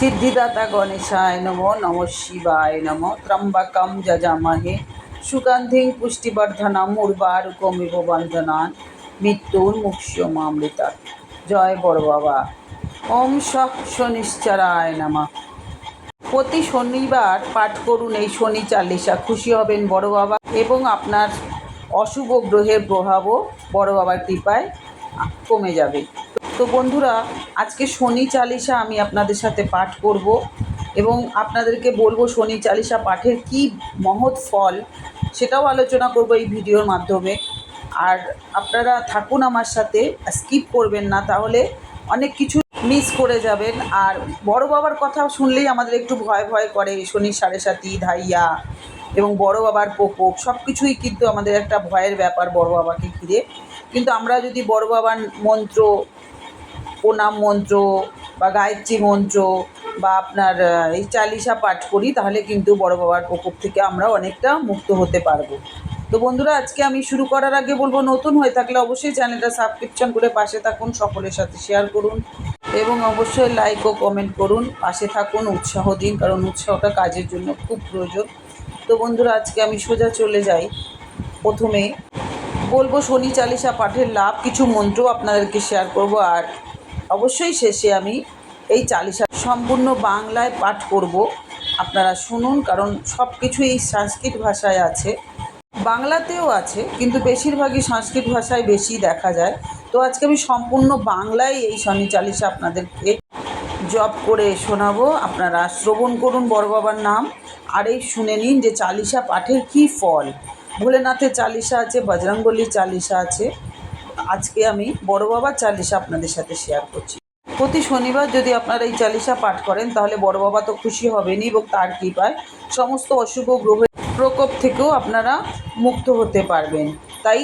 সিদ্ধিদাতা গণেশায় নমো নম শিবায় নম ত্রম্বকম যজামহে সুগন্ধিং পুষ্টিবর্ধনম উর্বারুকমিব বন্ধনান মৃত্যুর মুক্ষ্যমামৃতা জয় বড় বাবা। ওম সহ শনিশ্চরায় নমঃ। প্রতি শনিবার পাঠ করুন এই শনি চালিসা খুশি হবেন বড় বাবা এবং আপনার অশুভ গ্রহের প্রভাবও বড় বাবার কৃপায় কমে যাবে। তো বন্ধুরা, আজকে শনি চালিশা আমি আপনাদের সাথে পাঠ করব এবং আপনাদেরকে বলব শনি চালিশা পাঠের কি মহৎ ফল সেটাও আলোচনা করব এই ভিডিওর মাধ্যমে। আর আপনারা থাকুন আমার সাথে, স্কিপ করবেন না, তাহলে অনেক কিছু মিস করে যাবেন। আর বড় বাবার কথা শুনলেই আমাদের একটু ভয় ভয় করে, শনি সাড়ে সাতি, ধাইয়া এবং বড় বাবার প্রকোপ সব কিছুই কিন্তু আমাদের একটা ভয়ের ব্যাপার বড় বাবাকে ঘিরে। কিন্তু আমরা যদি বড় বাবার মন্ত্র প্রণাম মন্ত্র বা গায়ত্রী মন্ত্র বা আপনার এই চালিশা পাঠ করি, তাহলে কিন্তু বড় বাবার প্রকোপ থেকে আমরা অনেকটা মুক্ত হতে পারব। তো বন্ধুরা, আজকে আমি শুরু করার আগে বলব, নতুন হয়ে থাকলে অবশ্যই চ্যানেলটা সাবস্ক্রিপশন করে পাশে থাকুন, সকলের সাথে শেয়ার করুন এবং অবশ্যই লাইক ও কমেন্ট করুন। পাশে থাকুন, উৎসাহ দিন, কারণ উৎসাহটা কাজের জন্য খুব প্রয়োজন। তো বন্ধুরা, আজকে আমি সোজা চলে যাই। প্রথমে বলব, শনি চালিশা পাঠের লাভ কিছু মন্ত্র আপনাদেরকে শেয়ার করব। আর অবশ্যই শেষে আমি এই চালিশা সম্পূর্ণ বাংলায় পাঠ করব। আপনারা শুনুন, কারণ সব কিছু এই সংস্কৃত ভাষায় আছে। বাংলাতেও আছে, কিন্তু বেশিরভাগই সংস্কৃত ভাষায় বেশি দেখা যায়। তো আজকে আমি সম্পূর্ণ বাংলায় এই শনি চালিশা আপনাদেরকে জব করে শোনাবো। আপনারা শ্রবণ করুন বড় বাবার নাম, আর এই শুনে নিন যে চালিশা পাঠের কী ফল। ভোলেনাথের চালিশা আছে বজরঙ্গলির চালিশা আছে। আজকে আমি বড় বাবার চালিশা আপনাদের সাথে শেয়ার করছি। প্রতি শনিবার যদি আপনারা এই চালিশা পাঠ করেন, তাহলে বড় বাবা তো খুশি হবেনই এবং তার কৃপায় সমস্ত অশুভ গ্রহের প্রকোপ থেকেও আপনারা মুক্ত হতে পারবেন। তাই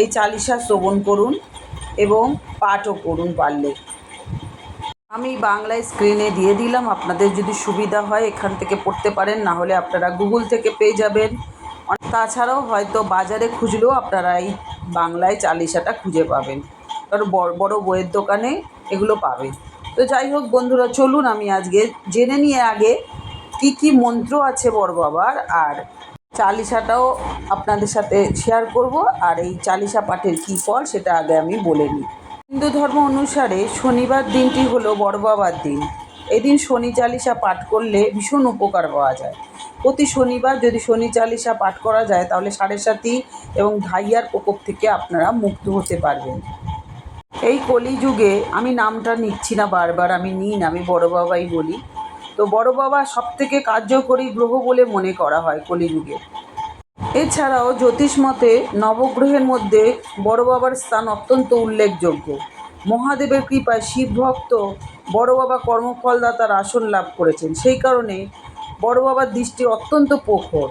এই চালিশা শ্রবণ করুন এবং পাঠও করুন পারলে। আমি বাংলায় স্ক্রিনে দিয়ে দিলাম, আপনাদের যদি সুবিধা হয় এখান থেকে পড়তে পারেন না হলে আপনারা গুগল থেকে পেয়ে যাবেন। তাছাড়াও হয়তো বাজারে খুঁজলেও আপনারা এই বাংলায় চালিশাটা খুঁজে পাবেন। কারণ বড় বড় বইয়ের দোকানে এগুলো পাবেন। তো যাই হোক বন্ধুরা, চলুন আমি আজকে জেনে নিয়ে আগে কি কি মন্ত্র আছে বড় বাবার, আর চালিশাটাও আপনাদের সাথে শেয়ার করব, আর এই চালিশা পাঠের কী ফল সেটা আগে আমি বলে নিই। হিন্দু ধর্ম অনুসারে শনিবার দিনটি হলো বড় বাবার দিন। এদিন শনি চালিসা পাঠ করলে ভীষণ উপকার পাওয়া যায়। প্রতি শনিবার যদি শনি চালিশা পাঠ করা যায়, তাহলে সাড়ে সাতি এবং ধাইয়ার প্রকোপ থেকে আপনারা মুক্ত হতে পারবেন। এই কলিযুগে আমি নামটা নিচ্ছি না বারবার, আমি নিই না, আমি বড় বাবাই বলি। তো বড় বাবা সব থেকে কার্যকরী গ্রহ বলে মনে করা হয় কলিযুগে। এছাড়াও জ্যোতিষ মতে নবগ্রহের মধ্যে বড় বাবার স্থান অত্যন্ত উল্লেখযোগ্য। মহাদেবের কৃপায় শিব ভক্ত বড় বাবা কর্মফলদাতার আসন লাভ করেছেন। সেই কারণে বড় বাবার দৃষ্টি অত্যন্ত প্রখর।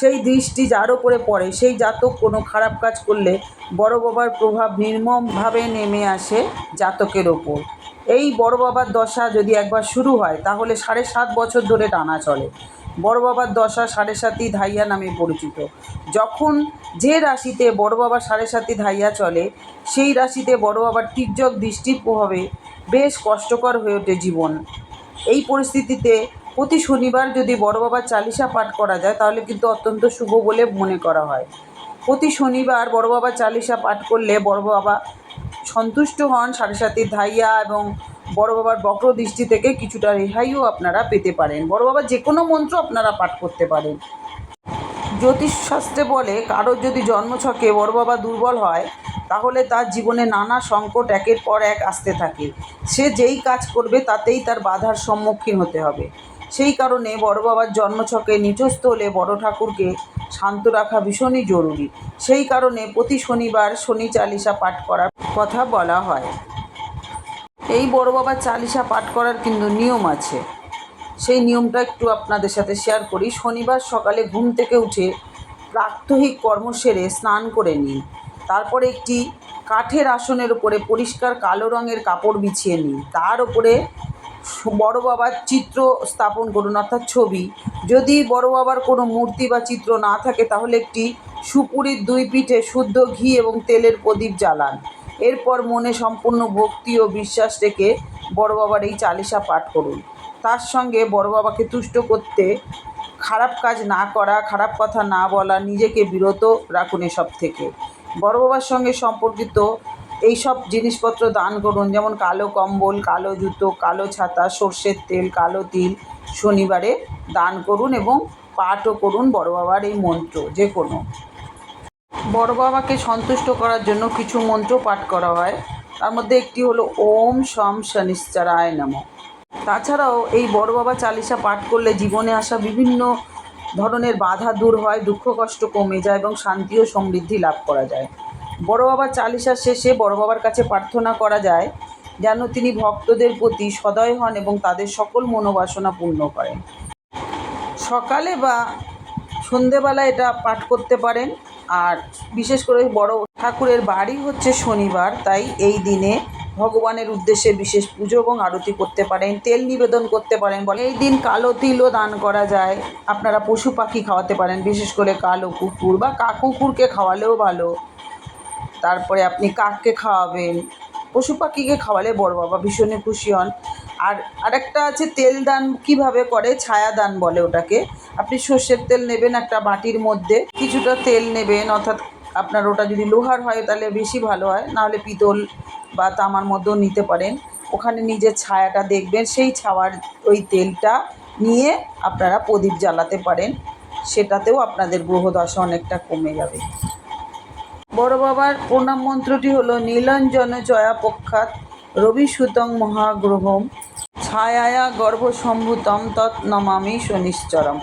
সেই দৃষ্টি যার ওপরে পড়ে, সেই জাতক কোনো খারাপ কাজ করলে বড় বাবার প্রভাব নির্মমভাবে নেমে আসে জাতকের ওপর। এই বড় বাবার দশা যদি একবার শুরু হয়, তাহলে সাড়ে সাত বছর ধরে টানা চলে। বড় বাবার দশা সাড়ে সাতি ধাইয়া নামে পরিচিত। যখন যে রাশিতে বড় বাবা সাড়ে সাতি ধাইয়া চলে, সেই রাশিতে বড় বাবার তীর্যক দৃষ্টির প্রভাবে বেশ কষ্টকর হয়ে ওঠে জীবন। এই পরিস্থিতিতে প্রতি শনিবার যদি বড় বাবার চালিশা পাঠ করা যায়, তাহলে কিন্তু অত্যন্ত শুভ বলে মনে করা হয়। প্রতি শনিবার বড় বাবার চালিশা পাঠ করলে বড় বাবা সন্তুষ্ট হন সাড়ে সাতির ধাইয়া এবং বড় বাবার বক্র দৃষ্টি থেকে কিছুটা রেহাইও আপনারা পেতে পারেন। বড় বাবার যে কোনো মন্ত্র আপনারা পাঠ করতে পারেন। জ্যোতিষশাস্ত্রে বলে, কারোর যদি জন্মছকে বড় বাবা দুর্বল হয়, তাহলে তার জীবনে নানা সংকট একের পর এক আসতে থাকে। সে যেই কাজ করবে, তাতেই তার বাধার সম্মুখীন হতে হবে। সেই কারণে বড় বাবার জন্মছকে নিচস্থ হলে বড় ঠাকুরকে শান্ত রাখা ভীষণই জরুরি। সেই কারণে প্রতি শনিবার শনি চালিশা পাঠ করার কথা বলা হয়। এই বড় বাবার চালিশা পাঠ করার কিন্তু নিয়ম আছে। সেই নিয়মটা একটু আপনাদের সাথে শেয়ার করি। শনিবার সকালে ঘুম থেকে উঠে প্রাত্যহিক কর্ম সেরে স্নান করে নিন। তারপরে একটি কাঠের আসনের উপরে পরিষ্কার কালো রঙের কাপড় বিছিয়ে নিন। তার উপরে বড় বাবার চিত্র স্থাপন করুন, অর্থাৎ ছবি। যদি বড় বাবার কোনো মূর্তি বা চিত্র না থাকে, তাহলে একটি সুপুরির দুই পিঠে শুদ্ধ ঘি এবং তেলের প্রদীপ জ্বালান। এরপর মনে সম্পূর্ণ ভক্তি ও বিশ্বাস রেখে বড় বাবার এই চালিশা পাঠ করুন। তার সঙ্গে বড় বাবাকে তুষ্ট করতে খারাপ কাজ না করা, খারাপ কথা না বলা নিজেকে বিরত রাখুন এসব থেকে। বড় বাবার সঙ্গে সম্পর্কিত এই সব জিনিসপত্র দান করুন, যেমন কালো কম্বল, কালো জুতো, কালো ছাতা, সর্ষের তেল, কালো তিল শনিবারে দান করুন এবং পাঠও করুন বড় বাবার এই মন্ত্র, যে কোনো। বড় বাবাকে সন্তুষ্ট করার জন্য কিছু মন্ত্র পাঠ করা হয়। তার মধ্যে একটি হলো, ওম শম শনিশ্চরায় নম। তাছাড়াও এই বড় বাবা চালিশা পাঠ করলে জীবনে আসা বিভিন্ন ধরনের বাধা দূর হয়, দুঃখ কষ্ট কমে যায় এবং শান্তি ও সমৃদ্ধি লাভ করা যায়। বড় বাবা চালিশার শেষে বড় বাবার কাছে প্রার্থনা করা যায় যেন তিনি ভক্তদের প্রতি সদয় হন এবং তাদের সকল মনোবাসনা পূর্ণ করেন। সকালে বা সন্ধেবেলা এটা পাঠ করতে পারেন। আর বিশেষ করে বড় ঠাকুরের বাড়ি হচ্ছে শনিবার, তাই এই দিনে ভগবানের উদ্দেশ্যে বিশেষ পুজো এবং আরতি করতে পারেন, তেল নিবেদন করতে পারেন, বলে এই দিন কালো তিলও দান করা যায়। আপনারা পশু পাখি খাওয়াতে পারেন, বিশেষ করে কালো কুকুর বা কাকুকুরকে খাওয়ালেও ভালো। তারপরে আপনি কাককে খাওয়াবেন। পশু পাখিকে খাওয়ালে বড় বাবা ভীষণই খুশি হন। আর আরেকটা আছে, তেল দান কীভাবে করে? ছায়া দান বলে ওটাকে। আপনি সর্ষের তেল নেবেন একটা বাটির মধ্যে, কিছুটা তেল নেবেন, অর্থাৎ আপনার ওটা যদি লোহার হয় তাহলে বেশি ভালো হয়, নাহলে পিতল বা তামার মধ্যেও নিতে পারেন। ওখানে নিজের ছায়াটা দেখবেন, সেই ছাওয়ার ওই তেলটা নিয়ে আপনারা প্রদীপ জ্বালাতে পারেন। সেটাতেও আপনাদের গ্রহদশা অনেকটা কমে যাবে। বড় বাবার প্রণাম মন্ত্রটি হলো, নীলাঞ্জন জয়া পক্ষাৎ রবি সুতং মহাগ্রহম, ছায়ায়া গর্ভসম্ভূতম তৎ নমামি শনিশ্চরম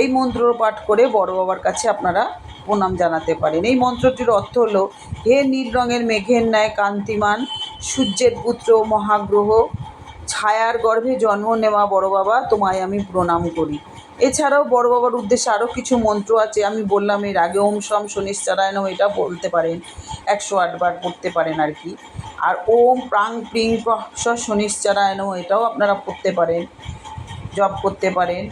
এই মন্ত্র পাঠ করে বড় বাবার কাছে আপনারা প্রণাম জানাতে পারেন। এই মন্ত্রটির অর্থ হলো, হে নীল রঙের মেঘের ন্যায় কান্তিমান, সূর্যের পুত্র মহাগ্রহ, ছায়ার গর্ভে জন্ম নেওয়া বড় বাবা, তোমায় আমি প্রণাম করি। এছাড়াও বড় বাবার উদ্দেশ্যে আরও কিছু মন্ত্র আছে। আমি বললাম, এর আগে ওম সম শনিশ্চরায়ণ এটা বলতে পারেন, একশো আটবার পড়তে পারেন আর কি। আর ওম প্রাং প্রিং প্রস শনিশ্চরায়ণ এটাও আপনারা পড়তে পারেন, জপ করতে পারেন।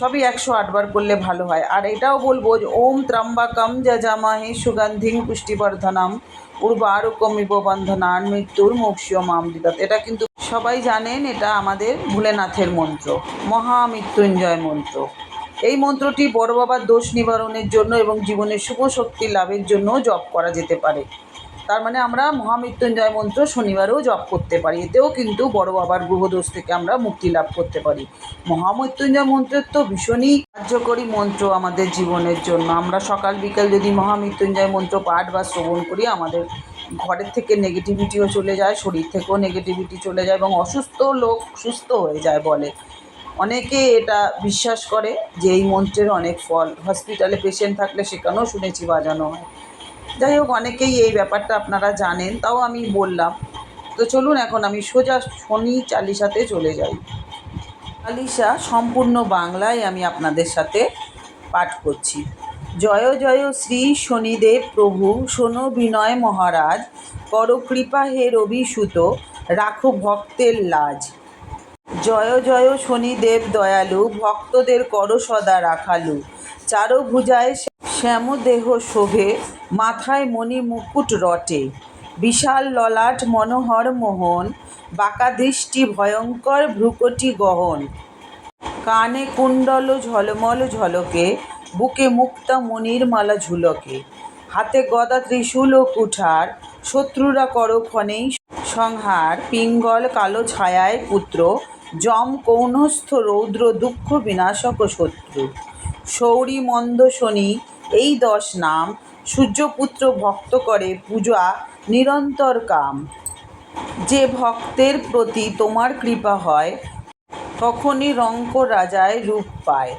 সবই একশো আটবার করলে ভালো হয়। আর এটাও বলব যে, ওম ত্রম্বাকম যজামহে সুগন্ধিং পুষ্টিবর্ধনম উর্বারুকমিব বন্ধনান মৃত্যুর মোক্ষীয় মামৃতাত এটা কিন্তু সবাই জানেন, এটা আমাদের ভোলেনাথের মন্ত্র মহামৃত্যুঞ্জয় মন্ত্র। এই মন্ত্রটি বড় বাবার দোষ নিবারণের জন্য এবং জীবনের শুভ শক্তি লাভের জন্য জপ করা যেতে পারে। তার মানে আমরা মহামৃত্যুঞ্জয় মন্ত্র শনিবারেও জপ করতে পারি। এতেও কিন্তু বড় বাবার গ্রহদোষ থেকে আমরা মুক্তি লাভ করতে পারি। মহামৃত্যুঞ্জয় মন্ত্রের তো ভীষণই কার্যকরী মন্ত্র আমাদের জীবনের জন্য। আমরা সকাল, বিকাল যদি মহামৃত্যুঞ্জয় মন্ত্র পাঠ বা শ্রবণ করি, আমাদের ঘরের থেকে নেগেটিভিটিও চলে যায়, শরীর থেকেও নেগেটিভিটি চলে যায় এবং অসুস্থ লোক সুস্থ হয়ে যায় বলে। অনেকে এটা বিশ্বাস করে যে এই মন্ত্রের অনেক ফল। হসপিটালে পেশেন্ট থাকলে সেখানেও শুনেছি বাজানো হয়। যাই হোক, অনেকেই এই ব্যাপারটা আপনারা জানেন, তাও আমি বললাম। তো চলুন এখন আমি সোজা শনি চালিশাতে চলে যাই। চালিসা সম্পূর্ণ বাংলায় আমি আপনাদের সাথে পাঠ করছি। জয় জয় শ্রী শনিদেব প্রভু, শোনো বিনয় মহারাজ, কর কৃপা হে রবি সুত, রাখো ভক্তের লাজ। জয় জয় শনিদেব দয়ালু, ভক্তদের কর সদা রাখালু, চারো ভুজায় শ্যাম দেহ শোভে, মাথায় মণি মুকুট রটে। বিশাল ললাট মনোহর মোহন, বাঁকা দৃষ্টি ভয়ঙ্কর ভ্রুকটি গহন। কানে কুণ্ডল ঝলমল ঝলকে, বুকে মুক্তা মণির মালা ঝুলকে। হাতে গদা ত্রিশূল ও কুঠার, শত্রুরা কর ক্ষণেই সংহার। পিঙ্গল কালো ছায়ায় পুত্র, যম কৌনস্থ রৌদ্র দুঃখ বিনাশক শত্রু। সৌরি মন্দ শনি এই দশ নাম সূর্যপুত্র ভক্ত করে পূজা নিরন্তর কাম। যে ভক্তের প্রতি তোমার কৃপা হয়, তখনই রঙ্ক রাজায় রূপ পায়।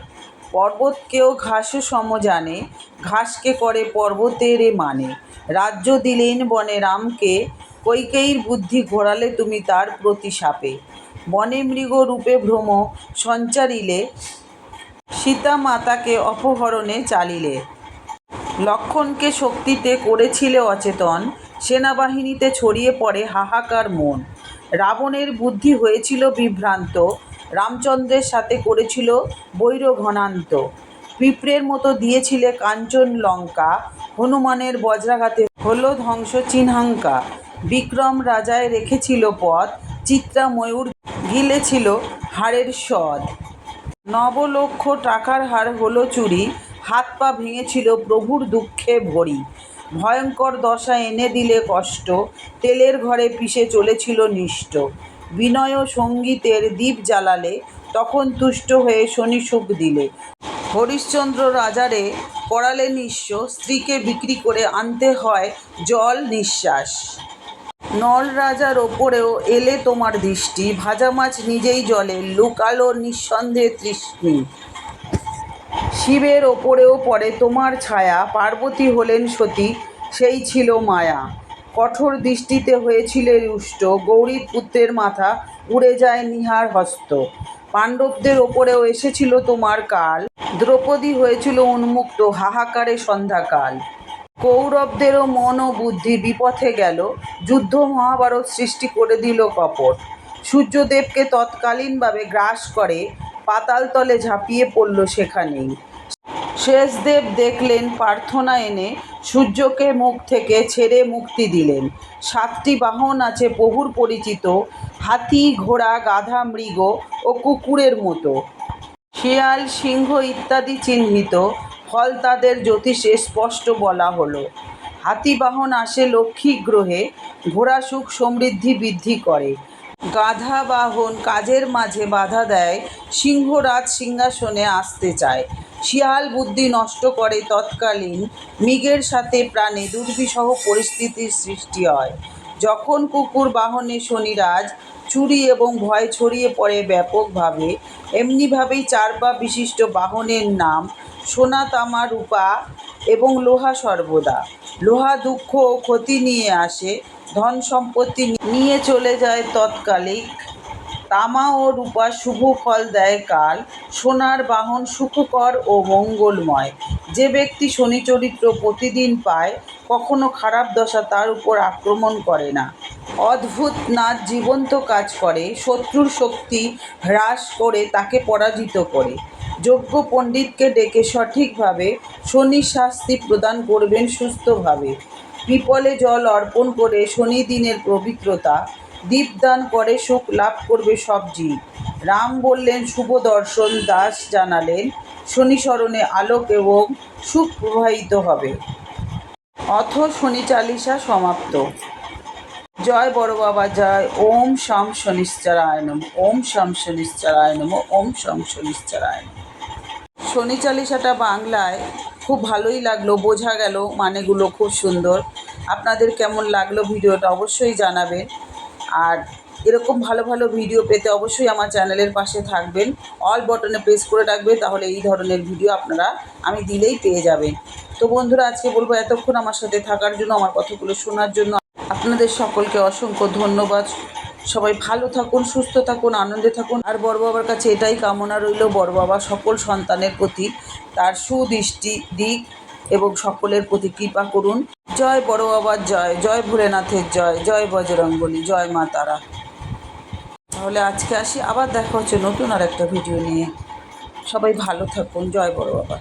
পর্বতকেও ঘাসও সম জানে, ঘাসকে করে পর্বতের মানে। রাজ্য দিলেন বনে রামকে, কৈকেয়ীর বুদ্ধি ঘোরালে তুমি তার প্রতি সাপে। বনে মৃগ রূপে ভ্রম সঞ্চারিলে সীতা মাতাকে অপহরণে চালিলে। লক্ষণকে শক্তিতে করেছিলে অচেতন। সেনাবাহিনীতে ছড়িয়ে পড়ে হাহাকার মন। রাবণের বুদ্ধি হয়েছিল বিভ্রান্ত। রামচন্দ্রের সাথে করেছিল বৈর ঘনান্ত পিঁপড়ের মতো দিয়েছিলে কাঞ্চন লঙ্কা। হনুমানের বজ্রাঘাতে হলো ধ্বংস চিহ্নাঙ্কা বিক্রম রাজায় রেখেছিল পথ। চিত্রা ময়ূর গিলেছিল হাড়ের স্বাদ নবলক্ষ টাকার হার হলো চুরি। হাত পা ভেঙেছিল প্রভুর দুঃখে ভরি। ভয়ঙ্কর দশা এনে দিলে কষ্ট, তেলের ঘরে পিষে চলেছিল নিষ্ট বিনয় সঙ্গীতের দীপ জ্বালালে, তখন তুষ্ট হয়ে শনি সুখ দিলে। হরিশ্চন্দ্র রাজারে পড়ালে নিঃস্ব, স্ত্রীকে বিক্রি করে আনতে হয় জল নিঃশ্বাস। নল রাজার ওপরেও এলে তোমার দৃষ্টি, ভাজা মাছ নিজেই জলে, লুকালো নিঃসন্দেহে তৃষ্ণি। শিবের ওপরেও পড়ে তোমার ছায়া, পার্বতী হলেন সতী, সেই ছিল মায়া। কঠোর দৃষ্টিতে হয়েছিলে রুষ্ট, গৌরীর পুত্রের মাথা উড়ে যায় নিহার হস্ত। পাণ্ডবদের ওপরেও এসেছিল তোমার কাল, দ্রৌপদী হয়েছিল উন্মুক্ত হাহাকারে সন্ধ্যাকাল। কৌরবদেরও মন ও বুদ্ধি বিপথে গেল, যুদ্ধ মহাভারত সৃষ্টি করে দিল কপট। সূর্যদেবকে তৎকালীনভাবে গ্রাস করে পাতালতলে ঝাঁপিয়ে পড়ল সেখানেই। শেষদেব দেখলেন, প্রার্থনা এনে সূর্যকে মুখ থেকে ছেড়ে মুক্তি দিলেন। সাতটি বাহন আছে প্রভুর পরিচিত, হাতি, ঘোড়া, গাধা, মৃগ ও কুকুরের মতো। শিয়াল, সিংহ ইত্যাদি চিহ্নিত, ফল তাদের জ্যোতিষে স্পষ্ট বলা হলো। হাতিবাহন আসে লক্ষ্মী গ্রহে, ঘোড়া সুখ সমৃদ্ধি বৃদ্ধি করে। গাধা বাহন কাজের মাঝে বাধা দেয়, সিংহরাজ সিংহাসনে আসতে চায়। শিয়াল বুদ্ধি নষ্ট করে তৎকালীন মৃগের সাথে প্রাণে দুর্বিষহ পরিস্থিতির সৃষ্টি হয়। যখন কুকুর বাহনে শনিরাজ চুরি এবং ভয় ছড়িয়ে পড়ে ব্যাপকভাবে, এমনিভাবেই চার পা বিশিষ্ট বাহনের নাম সোনা তামা রূপা এবং লোহা সর্বদা। লোহা দুঃখ ও ক্ষতি নিয়ে আসে ধন সম্পত্তি নিয়ে চলে যায় তৎকালিক। তামা ও রূপা শুভ ফল দেয় কাল। সোনার বাহন সুখকর ও মঙ্গলময়। যে ব্যক্তি শনি চরিত্র প্রতিদিন পায়, কখনো খারাপ দশা তার উপর আক্রমণ করে না। অদ্ভুত নাচ জীবন্ত কাজ করে, শত্রুর শক্তি হ্রাস করে, তাকে পরাজিত করে। যোগ্য পণ্ডিতকে ডেকে সঠিকভাবে শনি শাস্তি প্রদান করবেন সুস্থভাবে। পিপলে জল অর্পণ করে শনি দিনের পবিত্রতা, দীপদান করে সুখ লাভ করবে সব জীব। রাম বললেন, শুভ দর্শন। দাস জানালেন, শনি স্মরণে আলোক এবং সুখ প্রবাহিত হবে। অথ শনি চালিসা সমাপ্ত। জয় বড় বাবা, জয়। ওম শাম শনিশ্চরায় নম ওম শাম শনিশ্চরায় নম ওম শাম শনিশ্চরায় নম শনি চালিসাটা বাংলায় খুব ভালোই লাগল, বোঝা গেল মানেগুলো খুব সুন্দর। আপনাদের কেমন লাগল ভিডিওটা অবশ্যই জানাবেন। আর এরকম ভালো ভালো ভিডিও পেতে অবশ্যই আমার চ্যানেলের পাশে থাকবেন। অল বটনে প্রেস করে রাখবেন, তাহলে এই ধরনের ভিডিও আপনারা, আমি দিলেই পেয়ে যাবেন। তো বন্ধুরা, আজকে বলব এতক্ষণ আমার সাথে থাকার জন্য, আমার কথাগুলো শোনার জন্য আপনাদের সকলকে অসংখ্য ধন্যবাদ। সবাই ভালো থাকুন, সুস্থ থাকুন, আনন্দে থাকুন। আর বড় বাবার কাছে এটাই কামনা রইল, বড় বাবা সকল সন্তানের প্রতি তার সুদৃষ্টি দিক এবং সকলের প্রতি কৃপা করুন। জয় বড় বাবার জয় জয় ভোলেনাথের জয় জয় বজরঙ্গলী জয় মা তারা। তাহলে আজকে আসি, আবার দেখা হচ্ছে নতুন আর একটা ভিডিও নিয়ে। সবাই ভালো থাকুন, জয় বড় বাবা।